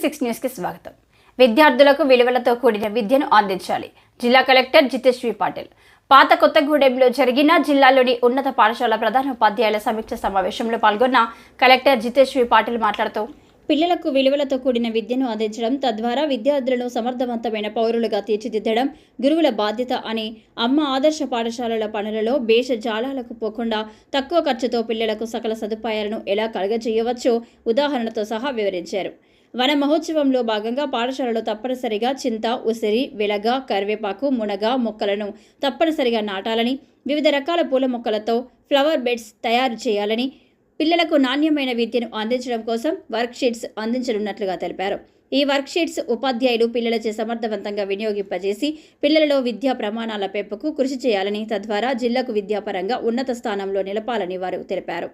Six న్యూస్కి స్వాగతం. విద్యార్థులకు విలువలతో కూడిన విద్యను అందించాలి. జిల్లా కలెక్టర్ జితేశ్వరి పాటిల్. పాత కొత్తగూడెంలో జరిగిన జిల్లాలోని ఉన్నత పాఠశాల ప్రధాన ఉపాధ్యాయుల సమీక్ష సమావేశంలో పాల్గొన్న కలెక్టర్ జితేశ్వరి పాటిల్ మాట్లాడుతూ పిల్లలకు విలువలతో కూడిన విద్యను అందించడం తద్వారా విద్యార్థులను సమర్థవంతమైన పౌరులుగా తీర్చిదిద్దడం గురువుల బాధ్యత అని అమ్మ ఆదర్శ పాఠశాలల పనులలో భేష జాలాలకు పోకుండా తక్కువ ఖర్చుతో పిల్లలకు సకల సదుపాయాలను ఎలా కలుగజేయవచ్చో ఉదాహరణతో సహా వివరించారు. వన మహోత్సవంలో భాగంగా పాఠశాలలో తప్పనిసరిగా చింత ఉసిరి వెలగ కరివేపాకు మునగ మొక్కలను తప్పనిసరిగా నాటాలని వివిధ రకాల పూల మొక్కలతో ఫ్లవర్ బెడ్స్ తయారు చేయాలని పిల్లలకు నాణ్యమైన విద్యను అందించడం కోసం వర్క్షీట్స్ అందించనున్నట్లుగా తెలిపారు. ఈ వర్క్షీట్స్ ఉపాధ్యాయులు పిల్లలచే సమర్థవంతంగా వినియోగింపజేసి పిల్లలలో విద్యా ప్రమాణాల పెంపుకు కృషి చేయాలని తద్వారా జిల్లాకు విద్యాపరంగా ఉన్నత స్థానంలో నిలపాలని వారు తెలిపారు.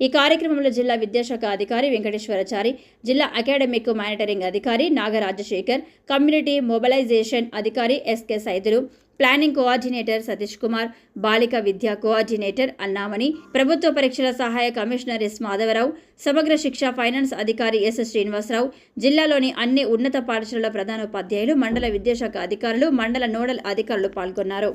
ఈ కార్యక్రమంలో జిల్లా విద్యాశాఖ అధికారి వెంకటేశ్వరచారి జిల్లా అకాడమిక్ మానిటరింగ్ అధికారి నాగరాజశేఖర్ కమ్యూనిటీ మొబలైజేషన్ అధికారి SK Saidulu planning coordinator Satish Kumar బాలిక విద్యా కోఆర్డినేటర్ అన్నామణి ప్రభుత్వ పరీక్షల సహాయ కమిషనర్ ఎస్ మాధవరావు సమగ్ర శిక్ష ఫైనాన్స్ అధికారి ఎస్ శ్రీనివాసరావు జిల్లాలోని అన్ని ఉన్నత పాఠశాలల ప్రధానోపాధ్యాయులు మండల విద్యాశాఖ అధికారులు మండల నోడల్ అధికారులు పాల్గొన్నారు.